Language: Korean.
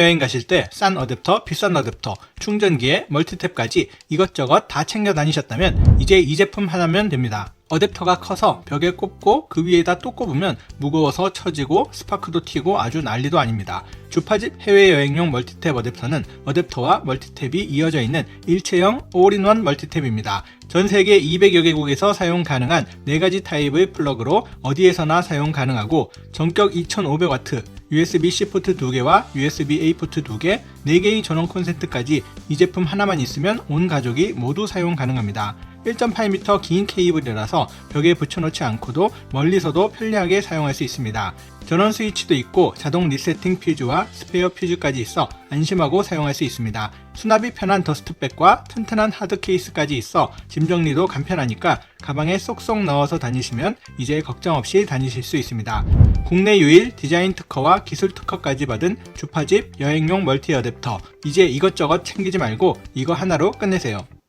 해외여행 가실 때 싼 어댑터, 비싼 어댑터, 충전기에 멀티탭까지 이것저것 다 챙겨 다니셨다면 이제 이 제품 하나면 됩니다. 어댑터가 커서 벽에 꼽고 그 위에다 또 꼽으면 무거워서 처지고 스파크도 튀고 아주 난리도 아닙니다. 주파집 해외여행용 멀티탭 어댑터는 어댑터와 멀티탭이 이어져 있는 일체형 올인원 멀티탭입니다. 전 세계 200여 개국에서 사용 가능한 4가지 타입의 플러그로 어디에서나 사용 가능하고 전격 2500W, USB-C 포트 2개와 USB-A 포트 2개, 4개의 전원 콘센트까지 이 제품 하나만 있으면 온 가족이 모두 사용 가능합니다. 1.8m 긴 케이블이라서 벽에 붙여놓지 않고도 멀리서도 편리하게 사용할 수 있습니다. 전원 스위치도 있고 자동 리세팅 퓨즈와 스페어 퓨즈까지 있어 안심하고 사용할 수 있습니다. 수납이 편한 더스트백과 튼튼한 하드 케이스까지 있어 짐 정리도 간편하니까 가방에 쏙쏙 넣어서 다니시면 이제 걱정 없이 다니실 수 있습니다. 국내 유일 디자인 특허와 기술 특허까지 받은 주파집 여행용 멀티 어댑터. 이제 이것저것 챙기지 말고 이거 하나로 끝내세요.